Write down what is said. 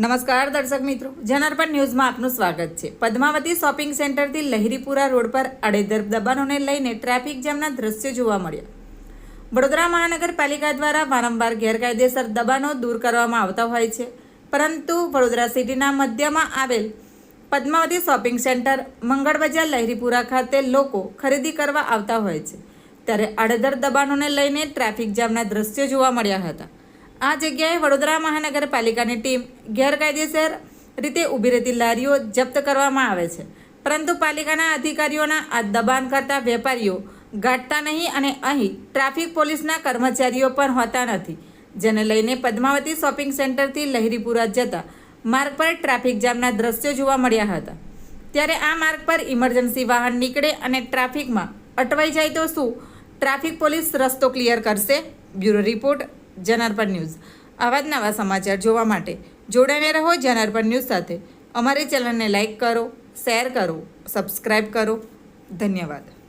નમસ્કાર દર્શક મિત્રો, જનાર્પણ ન્યૂઝમાં આપનું સ્વાગત છે. પદ્માવતી શોપિંગ સેન્ટરથી લહેરીપુરા રોડ પર આડેધર દબાણોને લઈને ટ્રાફિક જામના દ્રશ્યો જોવા મળ્યા. વડોદરા મહાનગરપાલિકા દ્વારા વારંવાર ગેરકાયદેસર દબાણો દૂર કરવામાં આવતા હોય છે. પરંતુ વડોદરા સિટીના મધ્યમાં આવેલ પદ્માવતી શોપિંગ સેન્ટર મંગળ બજાર લહેરીપુરા ખાતે લોકો ખરીદી કરવા આવતા હોય છે. ત્યારે આડેધર દબાણોને લઈને ટ્રાફિક જામના દ્રશ્યો જોવા મળ્યા હતા. આ જગ્યાએ વડોદરા મહાનગરપાલિકાની ટીમ ગેરકાયદેસર રીતે ઊભી રહેતી લારીઓ જપ્ત કરવામાં આવે છે. પરંતુ પાલિકાના અધિકારીઓના આ દબાણ કરતા વેપારીઓ ગાંઠતા નહીં અને અહીં ટ્રાફિક પોલીસના કર્મચારીઓ પણ હોતા નથી, જેને લઈને પદ્માવતી શોપિંગ સેન્ટરથી લહેરીપુરા જતા માર્ગ પર ટ્રાફિક જામના દ્રશ્યો જોવા મળ્યા હતા. ત્યારે આ માર્ગ પર ઇમરજન્સી વાહન નીકળે અને ટ્રાફિકમાં અટવાઈ જાય તો શું? ટ્રાફિક પોલીસ રસ્તો ક્લિયર કરશે? Bureau report Janarpan news. આવા જ નવા સમાચાર જોવા માટે જોડાઈને રહો જનાર્પણ ન્યૂઝ સાથે. અમારી ચેનલને લાઇક કરો, શેર કરો સબસ્ક્રાઈબ કરો. ધન્યવાદ.